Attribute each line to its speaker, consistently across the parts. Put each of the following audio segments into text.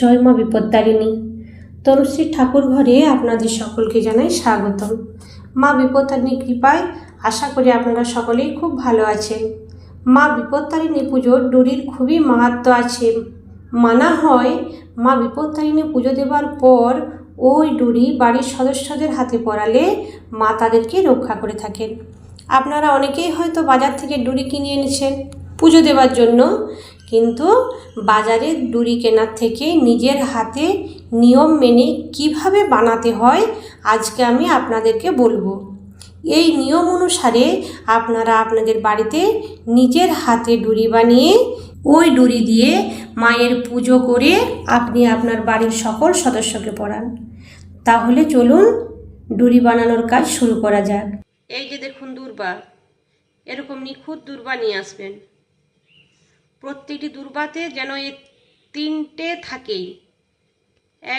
Speaker 1: জয় মা বিপত্তারিণী তনুশ্রী ঠাকুর ঘরে আপনাদের সকলকে জানাই স্বাগতম মা বিপত্তারিণী কৃপায় আশা করি আপনারা সকলেই খুব ভালো আছেন মা বিপত্তারিণী পুজোর ডুরির খুবই মাহাত্ম আছে মানা হয় মা বিপত্তারিণী পুজো দেওয়ার পর ওই ডুরি বাড়ির সদস্যদের হাতে পড়ালে মা তাদেরকে রক্ষা করে থাকেন আপনারা অনেকেই হয়তো বাজার থেকে ডুরি কিনে এনেছেন পুজো দেওয়ার জন্য কিন্তু বাজারে ডুরি কেনার থেকে নিজের হাতে নিয়ম মেনে কিভাবে বানাতে হয় আজকে আমি আপনাদেরকে বলবো এই নিয়ম অনুসারে আপনারা আপনাদের বাড়িতে নিজের হাতে ডুরি বানিয়ে ওই ডুরি দিয়ে মায়ের পুজো করে আপনি আপনার বাড়ির সকল সদস্যকে পড়ান তাহলে চলুন ডুরি বানানোর কাজ শুরু করা যাক
Speaker 2: এই যে দেখুন দুর্বা এরকম নিখুঁত দুর্বা নিয়ে আসবেন প্রত্যেকটি দুর্বাতে যেন এ তিনটে থাকেই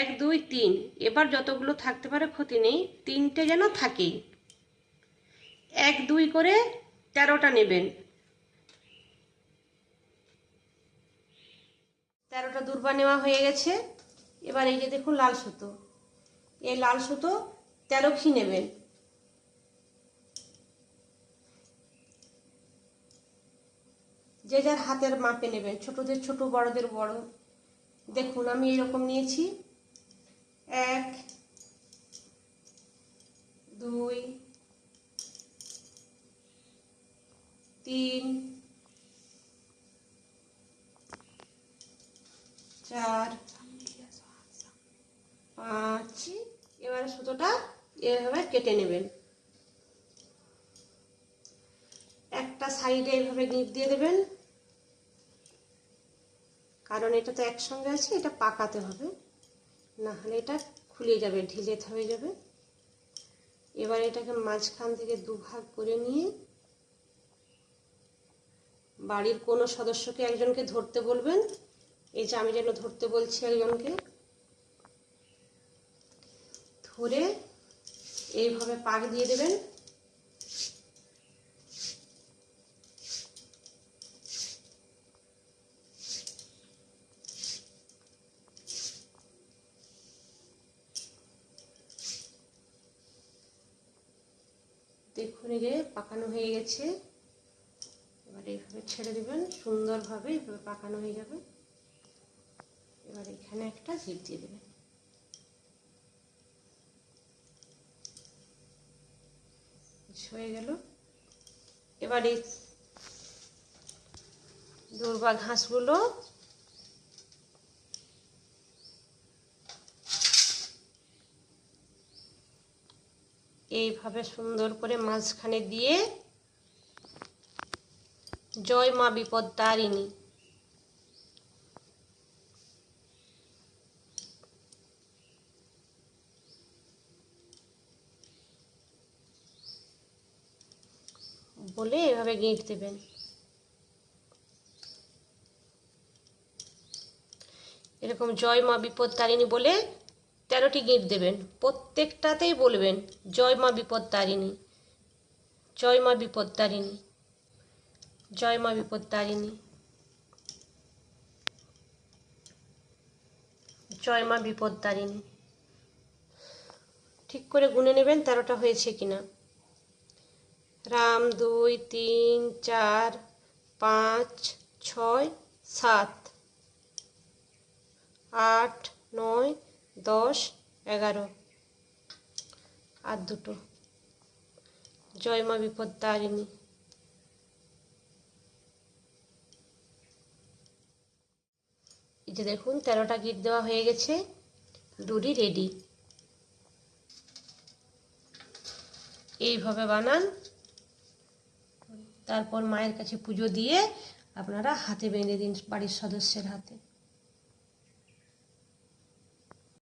Speaker 2: এক দুই তিন এবার যতগুলো থাকতে পারে ক্ষতি নেই তিনটে যেন থাকেই এক দুই করে তেরোটা নেবেন তেরোটা দুর্বা নেওয়া হয়ে গেছে এবার এই যে দেখুন লাল সুতো এই লাল সুতো তেরো ঘি নেবেন যে যার হাতের মাপে নেবেন ছোটদের ছোট বড়দের বড় দেখুন আমি এরকম নিয়েছি এক দুই তিন চার পাঁচ এবারে সুতোটা এভাবে কেটে নেবেন একটা সাইডে এভাবে গিট দিয়ে দেবেন কারণ এটা তো একসঙ্গে আছে এটা পাকাতে হবে না হলে এটা খুলে যাবে ঢিলে থয়ে যাবে এবার এটাকে মাঝখান থেকে দুভাগ করে নিয়ে বাড়ির কোনো সদস্যকে একজনকে ধরতে বলবেন এই যে আমি যেন ধরতে বলছি একজনকে ধরে এইভাবে পাক দিয়ে দেবেন দেখুন যে পাকানো হয়ে গেছে এবার এইভাবে ছেড়ে দেবেন সুন্দরভাবে এইভাবে পাকানো হয়ে যাবে এবার এখানে একটা জিপ দিয়ে দেবেন হয়ে গেল এবার এই দৌড় ঘাসগুলো এইভাবে সুন্দর করে মাঝখানে দিয়ে জয় মা বিপদ তারিণী বলে এভাবে গেঁট দেবেন এরকম জয় মা বিপদ তারিণী বলে তেরোটি গিঁট দেবেন প্রত্যেকটাতেই বলবেন জয় মা বিপদ তারিণী জয় মা বিপদ তারিণী জয় মা বিপদ তারিণী জয় মা বিপদ তারিণী ঠিক করে গুনে নেবেন তেরোটা হয়েছে কিনা রাম দুই তিন চার পাঁচ ছয় সাত আট নয় দশ এগারো আর দুটো জয় মা বিপদ তারিণী এই যে দেখুন তেরোটা গিট দেওয়া হয়ে গেছে ডুরি রেডি এইভাবে বানান তারপর মায়ের কাছে পুজো দিয়ে আপনারা হাতে বেঁধে দিন বাড়ির সদস্যের হাতে